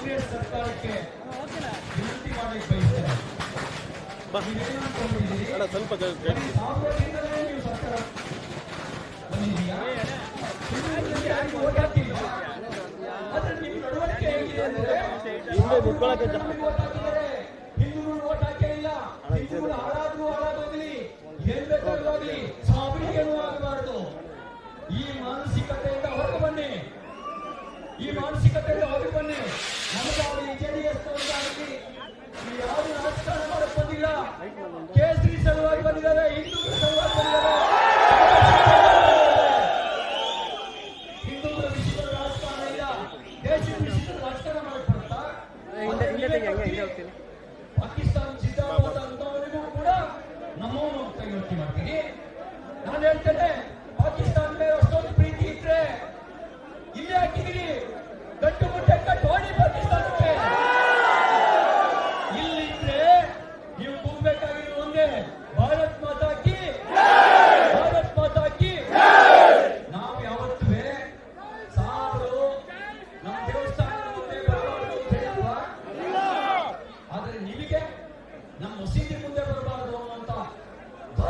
ಕಾಂಗ್ರೆಸ್ ಸರ್ಕಾರಕ್ಕೆ ವಿನಂತಿ ಮಾಡಲಿಕ್ಕೆ ಬಯಸ್ತೇನೆ ಸ್ವಲ್ಪ ನೀವು ಸರ್ಕಾರ. ನಿಮ್ಮ ನಡವಳಿಕೆ ಓಟ್ ಹಾಕೇ ಇಲ್ಲ. ಹಾಳಾದ್ರೂ ಹಾಳಾಗೋಗ್ಲಿ ಏನ್ ಆಗ್ಲಿ. ಸಾವಿಗೆ ಆಗಬಾರದು? ಈ ಮಾನಸಿಕತೆಯಿಂದ ಹೊರಗೆ ಬನ್ನಿ. ఈ మానసికతను ఆదుకొని మనసారి చేస్తానికి ఈ ఆరు రాష్ట్రాల పొందిగా కేసరి సెలవు పొందిగా హిందూ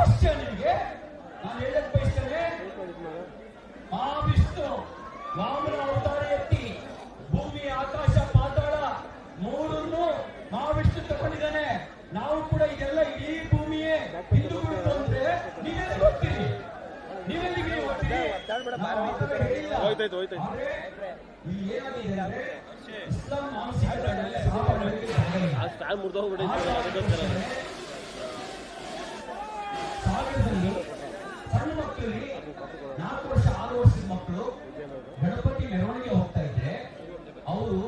ಅವಶ್ಯ ನಿಮಗೆ ನಾನು ಹೇಳಕ್ ಬಯಸ್ತೇನೆ ಆ ವಿಷ್ಣು ವಾಮನ ಅವತಾರ ಎತ್ತಿ ಭೂಮಿ ಆಕಾಶ ಪಾತಾಳ ಮೂರನ್ನು ಮಹಾವಿಷ್ಣು ತಗೊಂಡಿದ್ದಾನೆ. ನಾವು ಕೂಡ ಇದೆಲ್ಲ ಇಡೀ ಭೂಮಿಯೇ ಹಿಂದೂಗಳು ಅಂದ್ರೆ ನೀವೆಲ್ಲ ಗೊತ್ತೀರಿ ನೀವೆಲ್ಲಿಗೆ ಹೋಗ್ತೀರಿ? ಹೇಳಿಲ್ಲ. ಏನಾಗಿದೆ ಅಂದ್ರೆ ಇಸ್ಲಾಂ ಮಾನಸಿಕ ನಾಲ್ಕು ವರ್ಷ ಆರು ವರ್ಷದ ಮಕ್ಕಳು ಗಣಪತಿ ಮೆರವಣಿಗೆ ಹೋಗ್ತಾ ಇದ್ರೆ ಅವರು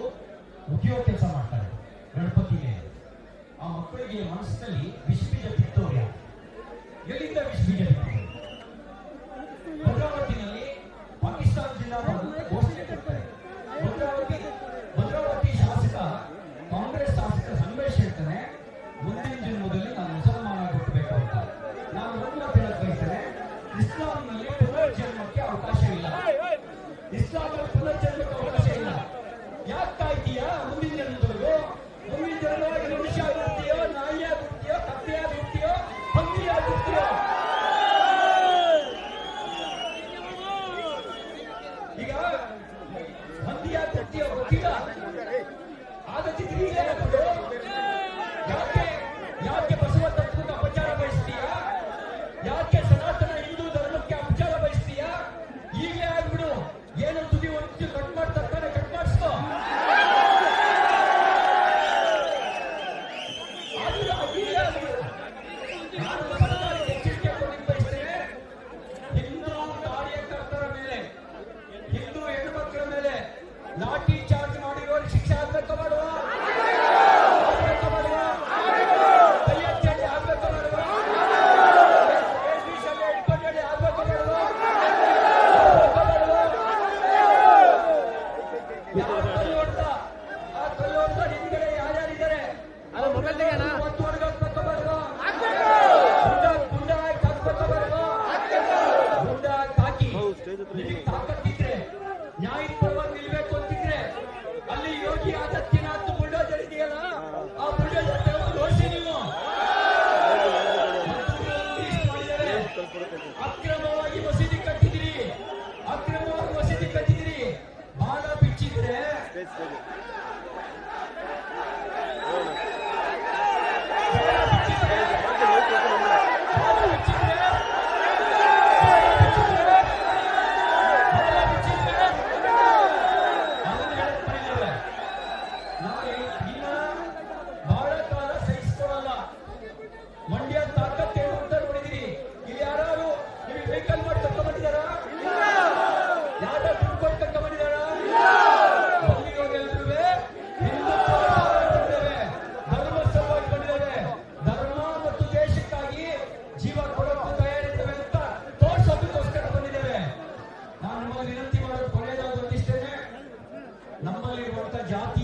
ಉದ್ಯೋಗ ಕೆಲಸ ಮಾಡ್ತಾರೆ ಗಣಪತಿಗೆ. ಆ ಮಕ್ಕಳಿಗೆ ಮನಸ್ಸಿನಲ್ಲಿ ವಿಷ ಬೀಜ ಎಲ್ಲಿಂದ ವಿಶ್ವೀಜ ಈಗ ಹಂದಿಯ ತಟ್ಟಿಯ ಗೊತ್ತಿಲ್ಲ ಆದ ಚಿತ್ರ ingaggiati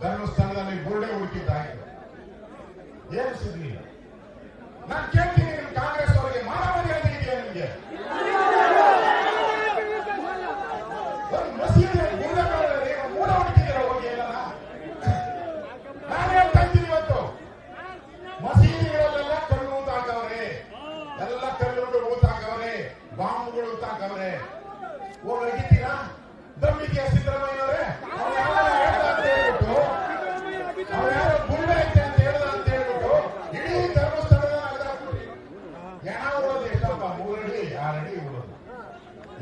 ಧರ್ಮಸ್ಥಳದಲ್ಲಿ ಬುರುಡೆ ಹುಡುಕಿದ್ದಾಯ್ತು ಏನು ಸುದ್ದಿ ನಾನು ಕೇಳ್ತೀನಿ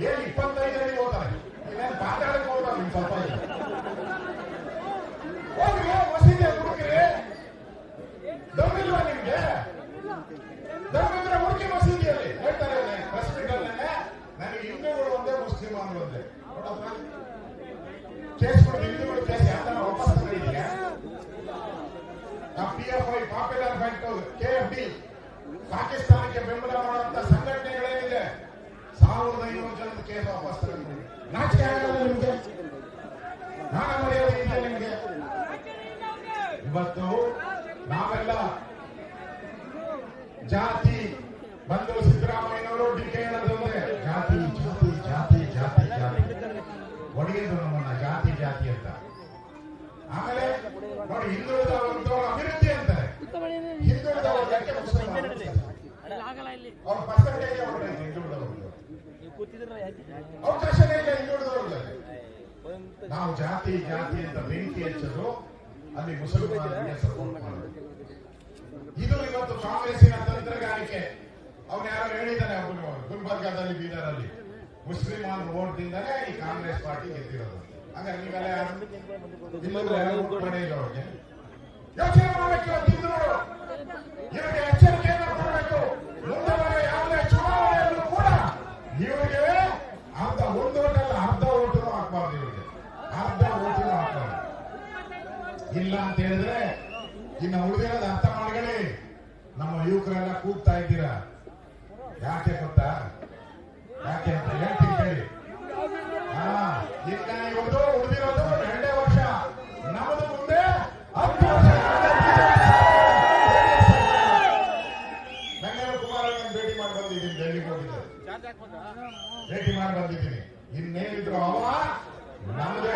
ಏನ್ ಇಪ್ಪತ್ತೈದು ಅಡಿ ಹೋಗ್ತಾರೆ ಇನ್ನೇನು ಮಾತಾಡಕ್ ಹೋಗ್ತಾರೆ ನಿಮ್ ಸ್ವಲ್ಪ. ಹೋಗ್ರಿ ಮಸೀದಿ ಹುಡುಕ್ರಿ. ದಮ್ಮಿಲ್ವಾ ನಿಮ್ಗೆ? ದಮ್ಮಿದ್ರೆ ಹುಡುಕಿ ಮಸೀದಿಯಲ್ಲಿ. ಹೇಳ್ತಾರೆ ಅಲ್ಲೇ ನನಗೆ ಹಿಂದೂಗಳು ಒಂದೇ ಒಂದೇ. ನೋಡಪ್ಪ ಕೇಸ್ ಕೊಡಿ ಹಿಂದೂಗಳು ಕೇಸ್ ಯಾವ ವಾಪಸ್ P F I popular K F D ಪಾಕಿಸ್ತಾನಕ್ಕೆ ಬೆಂಬಲ ಮಾಡುವಂತ ಸಂಘಟನೆಗಳೇನಿದೆ ಸಾವಿರದ ಐನೂರು ಜನದ ಕೇಸ್ ವಾಪಸ್ ತಗೊಂಡಿದೆ ನಾಚಿಕೆ ಆಗಲ್ಲ ನಿಮ್ಗೆ ನಾನ ಮರ್ಯಾದೆ ಇದೆ ನಿಮ್ಗೆ ಇವತ್ತು ನಾವೆಲ್ಲ ಜಾತಿ ಬಂದು ಸಿದ್ದರಾಮಯ್ಯನವರು ಟೀಕೆ ಕೆ ಹೇಳೋದಂದ್ರೆ ಜಾತಿ ಜಾತಿ ಜಾತಿ ಜಾತಿ ಜಾತಿ. ಒಡಗಿದ್ರು ನಮ್ಮನ್ನ, ಜಾತಿ ಜಾತಿ ಅಂತ. ಆಮೇಲೆ ನೋಡಿ ಹಿಂದುಳಿದವರು ಅಭಿವೃದ್ಧಿ ಅಂತಾರೆ. ಹಿಂದುಳಿದ ಅವ್ರ ಪರ್ಸೆಂಟೇಜ್ ಹಿಂದುಳಿದವರು ನೀವು ಜಾತಿ ಜಾತಿ ಅಂತ ಬೆಂಕಿ ಹಚ್ಚೋದು, ಅಲ್ಲಿ ಮುಸಲ್ಮಾನರಿಗೆ ಸಪೋರ್ಟ್ ಮಾಡೋದು. ಇದು ಇವತ್ತು ಕಾಂಗ್ರೆಸ್ಸಿನ ತಂತ್ರಗಾರಿಕೆ. ಅವ್ನು ಯಾರೋ ಹೇಳಿದ್ದಾನೆ ಗುಲ್ಬರ್ಗಾದಲ್ಲಿ ಬೀದರಲ್ಲಿ. ಮುಸ್ಲಿಮಾನ್ ಓಟ್ದಿಂದಲೇ ಈ ಕಾಂಗ್ರೆಸ್ ಪಾರ್ಟಿ ಗೆದ್ದಿರೋದು. ಹಾಗಾಗಿ ನೀವೆಲ್ಲ ಅವ್ರಿಗೆ? ಯೋಚನೆ ಮಾಡಬೇಕು ಇವತ್ತು ಹಿಂದೂಗಳು ಇವರಿಗೆ ಎಚ್ಚರಿಕೆಯನ್ನು ಕೊಡಬೇಕು ಮುಂದೆ ಬರೋ ಯಾವುದೇ ಚುನಾವಣೆಯಲ್ಲೂ ಕೂಡ ಇವರಿಗೆ ಅರ್ಧ ಒಂದು ಓಟಲ್ಲ, ಅರ್ಧ ಓಟನು ಹಾಕ್ಬಾರ್ದು ಇವರಿಗೆ. ಅರ್ಧ ಓಟನು ಹಾಕ್ಬಾರ್ದು. ಇಲ್ಲ ಅಂತ ಹೇಳಿದ್ರೆ ಇನ್ನು ಉಳಿದಿರೋದು ಅರ್ಥ ಮಾಡ್ಕೊಳ್ಳಿ. ನಮ್ಮ ಯುವಕರೆಲ್ಲ ಕೂಗ್ತಾ ಇದ್ದೀರಾ? ಯಾಕೆ ಗೊತ್ತಾ? ಯಾಕೆ ಅಂತ ಹೇಳ್ತೀನಿ ಹೇಳಿ ಹಾ ಇನ್ನ ಇವತ್ತು ಉಳಿದಿರೋದು ಎರಡೇ ವರ್ಷ. ನಮ್ದು ಮುಂದೆ ಹತ್ತು ವರ್ಷ ಬೆಂಗಳೂರು ಕುಮಾರ ಭೇಟಿ ಮಾಡಿ ಬಂದಿದ್ದೀನಿ ಡೆಲ್ಲಿಗೆ ಹೋಗಿದ್ದೆ. ಭೇಟಿ ಮಾಡಿ ಬಂದಿದ್ದೀನಿ. ಇನ್ನೇನಿದ್ರು ಅವ ನಮ್ದೇ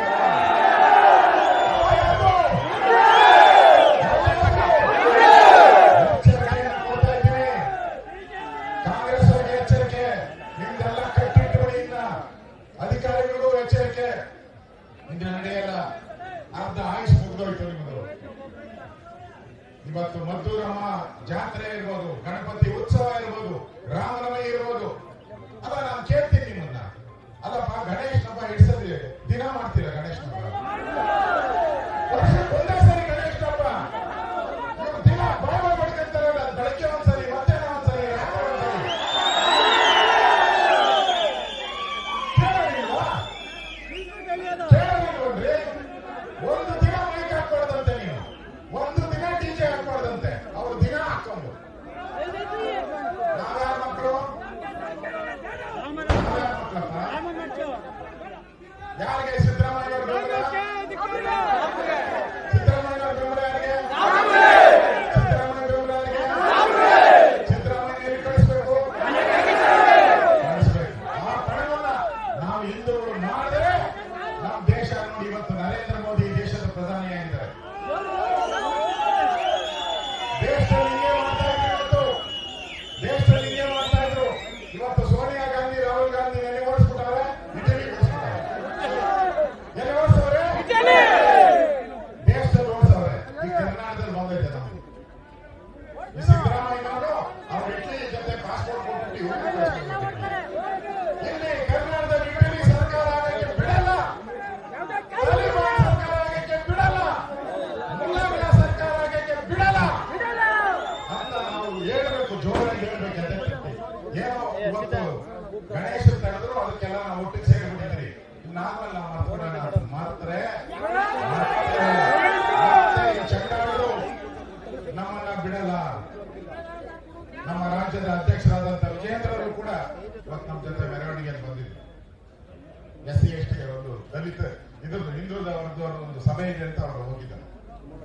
ದಲಿತ ಇದ್ರದ್ದು ಹಿಂದುಳಿದ ವರ್ಗದವರ ಒಂದು ಸಭೆ ಇದೆ ಅಂತ ಅವರು ಹೋಗಿದ್ದಾರೆ.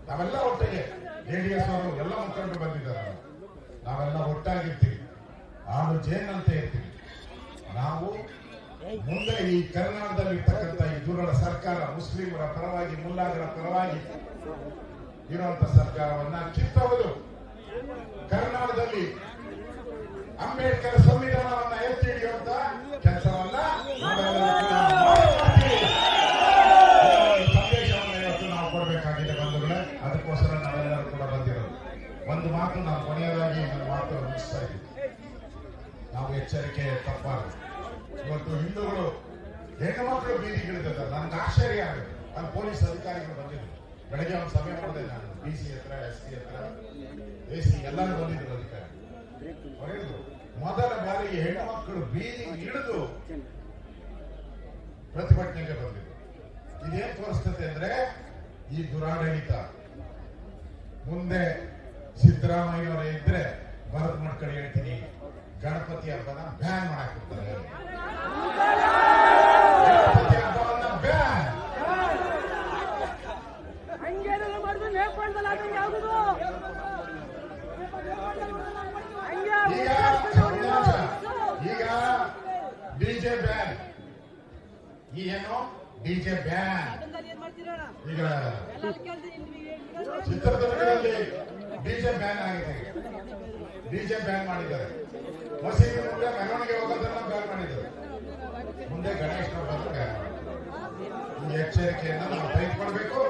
ನಾವೆಲ್ಲ ಒಟ್ಟಿಗೆ ಜೆಡಿಎಸ್ ಅವರು ಎಲ್ಲ ಮುಖಂಡರು ಬಂದಿದ್ದಾರೆ. ನಾವೆಲ್ಲ ಒಟ್ಟಾಗಿರ್ತೀವಿ. ಆಳು ಜೇನಂತೆ ಇರ್ತೀವಿ ನಾವು ಮುಂದೆ ಈ ಕರ್ನಾಟಕದಲ್ಲಿ ಇರ್ತಕ್ಕಂಥ ಈ ದುರ್ಬಲ ಸರ್ಕಾರ ಮುಸ್ಲಿಮರ ಪರವಾಗಿ ಮುಲ್ಲಾಗರ ಪರವಾಗಿ ಇರುವಂತ ಸರ್ಕಾರವನ್ನ ಕಿತ್ತವರು ಕರ್ನಾಟಕದಲ್ಲಿ ಅಂಬೇಡ್ಕರ್ ಸಂವಿಧಾನವನ್ನ ಎಚ್ಚರಿಕೆ ತಪ್ಪಾಗ ಇವತ್ತು ಹಿಂದೂಗಳು ಹೆಣ್ಣು ಬೀದಿಗಿಳಿದ ನನ್ಗೆ ಆಶ್ಚರ್ಯ ಆಗುತ್ತೆ. ನಾನು ಪೊಲೀಸ್ ಅಧಿಕಾರಿಗಳು ಬಂದಿದ್ರು ಬೆಳಗ್ಗೆ ಒಂದು ಸಭೆ ಮಾಡಿದೆ ನಾನು ಬಿ ಸಿ ಹತ್ರ, ಎಸ್ ಪಿ ಹತ್ರ. ಎ ಸಿ ಎಲ್ಲರೂ ಬಂದಿದ್ರು ಅಧಿಕಾರಿ. ಹೇಳಿದ್ರು, ಮೊದಲ ಬಾರಿಗೆ ಹೆಣ್ಣು ಮಕ್ಕಳು ಬೀದಿ ಇಳಿದು ಪ್ರತಿಭಟನೆಗೆ ಬಂದಿದ್ರು. ಇದೇನ್ ತೋರಿಸ್ತದೆ ಅಂದ್ರೆ, ಈ ದುರಾಡಳಿತ. ಮುಂದೆ ಸಿದ್ದರಾಮಯ್ಯವರೇ ಇದ್ರೆ ಭರತ್ ಮಾಡ್ಕೊಂಡು ಹೇಳ್ತೀನಿ. ಗಣಪತಿ ಹಬ್ಬನ ಬ್ಯಾನ್ ಮಾಡಾಕಿರ್ತಾರೆ ಗಣಪತಿ ಹಬ್ಬವನ್ನ ಬ್ಯಾನ್ ಈಗ ಈಗ ಡಿಜೆ ಬ್ಯಾನ್ ಈ ಏನು ಡಿಜೆ ಬ್ಯಾನ್ ಈಗ ಚಿತ್ರದುರ್ಗದಲ್ಲಿ ಡಿಜೆ ಬ್ಯಾನ್ ಆಗಿದೆ. ಡಿಜೆ ಬ್ಯಾನ್ ಮಾಡಿದ್ದಾರೆ. ಮಸೀದಿ ಮುಂದೆ ಮೆರವಣಿಗೆ ಹೋಗೋದನ್ನ ಬ್ಯಾನ್ ಮಾಡಿದ್ರು. ಮುಂದೆ ಗಣೇಶ್ ಹಬ್ಬ ಬ್ಯಾನ್ ಈ ಎಚ್ಚರಿಕೆಯನ್ನ ನಾವು ತೆಗೆದುಕೊಳ್ಬೇಕು.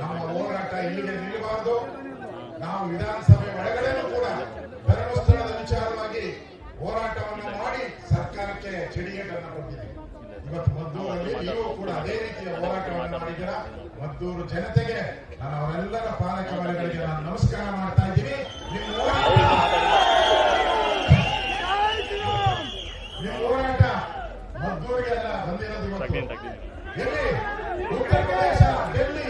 ನಮ್ಮ ಹೋರಾಟ ಇಲ್ಲಿಗೆ ನಿಲ್ಲಬಾರದು. ನಾವು ವಿಧಾನಸಭೆ ಒಳಗಡೆನೂ ಕೂಡ ಧರ್ಮಸ್ಥಳದ ವಿಚಾರವಾಗಿ ಹೋರಾಟವನ್ನು ಮಾಡಿ ಸರ್ಕಾರಕ್ಕೆ ಚಿಡಿಗೇಟನ್ನು ಕೊಟ್ಟಿದ್ದೀವಿ ಇವತ್ತು ಮದ್ದೂರಲ್ಲಿ ನೀವು ಕೂಡ ಅದೇ ರೀತಿಯ ಹೋರಾಟವನ್ನು ಮಾಡಿದ್ದೀರಾ? ಮದ್ದೂರು ಜನತೆಗೆ ನಾನು ಅವರೆಲ್ಲರ ಪಾಲಕ ನಾನು ನಮಸ್ಕಾರ ಮಾಡ್ತಾ ಇದ್ದೀನಿ. ನಿಮ್ಮ ಹೋರಾಟ ಮದ್ದೂರಿಗೆಲ್ಲ ಬಂದಿರೋದು ಇವತ್ತು